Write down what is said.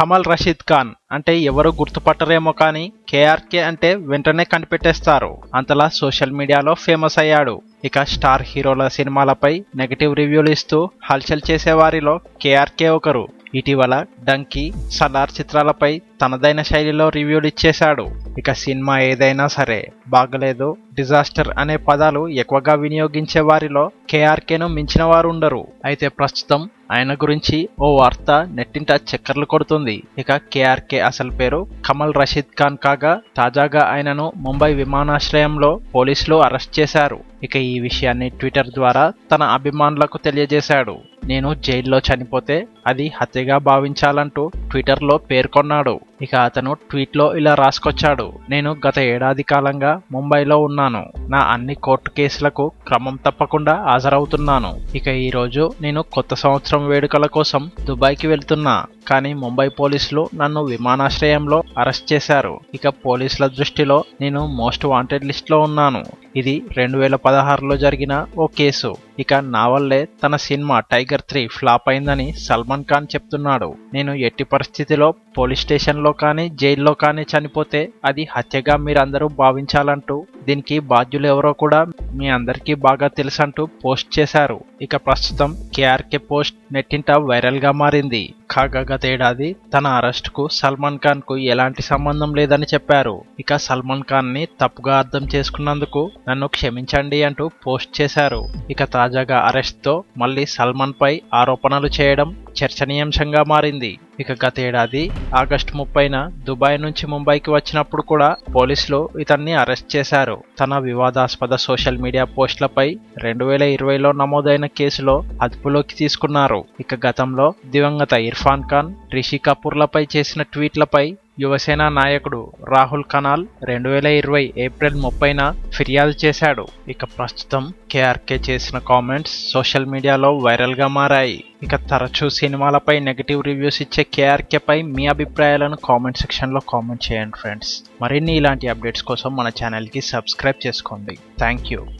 కమల్ రషీద్ ఖాన్ అంటే ఎవరు గుర్తుపట్టరేమో కానీ కేఆర్కే అంటే వెంటనే కనిపెట్టేస్తారు. అంతలా సోషల్ మీడియాలో ఫేమస్ అయ్యాడు. ఇక స్టార్ హీరోల సినిమాలపై నెగటివ్ రివ్యూలు ఇస్తూ హల్చల్ చేసే వారిలో కేఆర్కే ఒకరు. ఇటీవల డంకీ సలార్ చిత్రాలపై తనదైన శైలిలో రివ్యూలు ఇచ్చేశాడు. ఇక సినిమా ఏదైనా సరే బాగలేదు డిజాస్టర్ అనే పదాలు ఎక్కువగా వినియోగించే వారిలో కేఆర్కేను మించిన వారు ఉండరు అయితే ప్రస్తుతం ఆయన గురించి ఓ వార్త నెట్టింట చక్కర్లు కొడుతుంది. ఇక కేఆర్కే అసలు పేరు కమల్ రషీద్ ఖాన్ కాగా తాజాగా ఆయనను ముంబై విమానాశ్రయంలో పోలీసులు అరెస్ట్ చేశారు. ఇక ఈ విషయాన్ని ట్విట్టర్ ద్వారా తన అభిమానులకు తెలియజేశాడు. నేను జైల్లో చనిపోతే అది హత్యగా భావించాలంటూ ట్విట్టర్లో పేర్కొన్నాడు. ఇక అతను ట్వీట్లో ఇలా రాసుకొచ్చాడు. నేను గత ఏడాది కాలంగా ముంబైలో ఉన్నాను. నా అన్ని కోర్టు కేసులకు క్రమం తప్పకుండా హాజరవుతున్నాను. ఇక ఈరోజు నేను కొత్త సంవత్సరం వేడుకల కోసం దుబాయ్కి వెళ్తున్నా. కానీ ముంబై పోలీసులు నన్ను విమానాశ్రయంలో అరెస్ట్ చేశారు. ఇక పోలీసుల దృష్టిలో నేను మోస్ట్ వాంటెడ్ లిస్ట్లో ఉన్నాను. ఇది రెండు వేల పదహారులో జరిగిన ఓ కేసు. ఇక నా వల్లే తన సినిమా టైగర్ త్రీ ఫ్లాప్ అయిందని సల్మాన్ ఖాన్ చెప్తున్నాడు. నేను ఎట్టి పరిస్థితిలో పోలీస్ స్టేషన్లో కానీ జైల్లో కానీ చనిపోతే అది హత్యగా మీరందరూ భావించాలంటూ దీనికి బాధ్యులు ఎవరో కూడా మీ అందరికీ బాగా తెలుసంటూ పోస్ట్ చేశారు. ఇక ప్రస్తుతం కేఆర్కే పోస్ట్ నెట్టింట వైరల్గా మారింది. కాగా గతేడాది తన అరెస్ట్కు సల్మాన్ ఖాన్కు ఎలాంటి సంబంధం లేదని చెప్పారు. ఇక సల్మాన్ ఖాన్ని తప్పుగా అర్థం చేసుకున్నందుకు నన్ను క్షమించండి అంటూ పోస్ట్ చేశారు. ఇక తాజాగా అరెస్ట్తో మళ్ళీ సల్మాన్ పై ఆరోపణలు చేయడం చర్చనీయాంశంగా మారింది. ఇక గతేడాది ఆగస్టు ముప్పైన దుబాయ్ నుంచి ముంబైకి వచ్చినప్పుడు కూడా పోలీసులు ఇతన్ని అరెస్ట్ చేశారు. తన వివాదాస్పద సోషల్ మీడియా పోస్టులపై రెండు వేల ఇరవైలో నమోదైన కేసులో అదుపులోకి తీసుకున్నారు. ఇక గతంలో దివంగత ఇర్ఫాన్ ఖాన్ రిషి కపూర్లపై చేసిన ట్వీట్లపై యువసేన నాయకుడు రాహుల్ కనాల్ రెండు వేల ఇరవై ఏప్రిల్ ముప్పైన ఫిర్యాదు చేశాడు. ఇక ప్రస్తుతం కేఆర్కే చేసిన కామెంట్స్ సోషల్ మీడియాలో వైరల్గా మారాయి. ఇక తరచూ సినిమాలపై నెగటివ్ రివ్యూస్ ఇచ్చే కేఆర్కేపై మీ అభిప్రాయాలను కామెంట్ సెక్షన్లో కామెంట్ చేయండి ఫ్రెండ్స్. మరిన్ని ఇలాంటి అప్డేట్స్ కోసం మన ఛానల్కి సబ్స్క్రైబ్ చేసుకోండి. Thank you.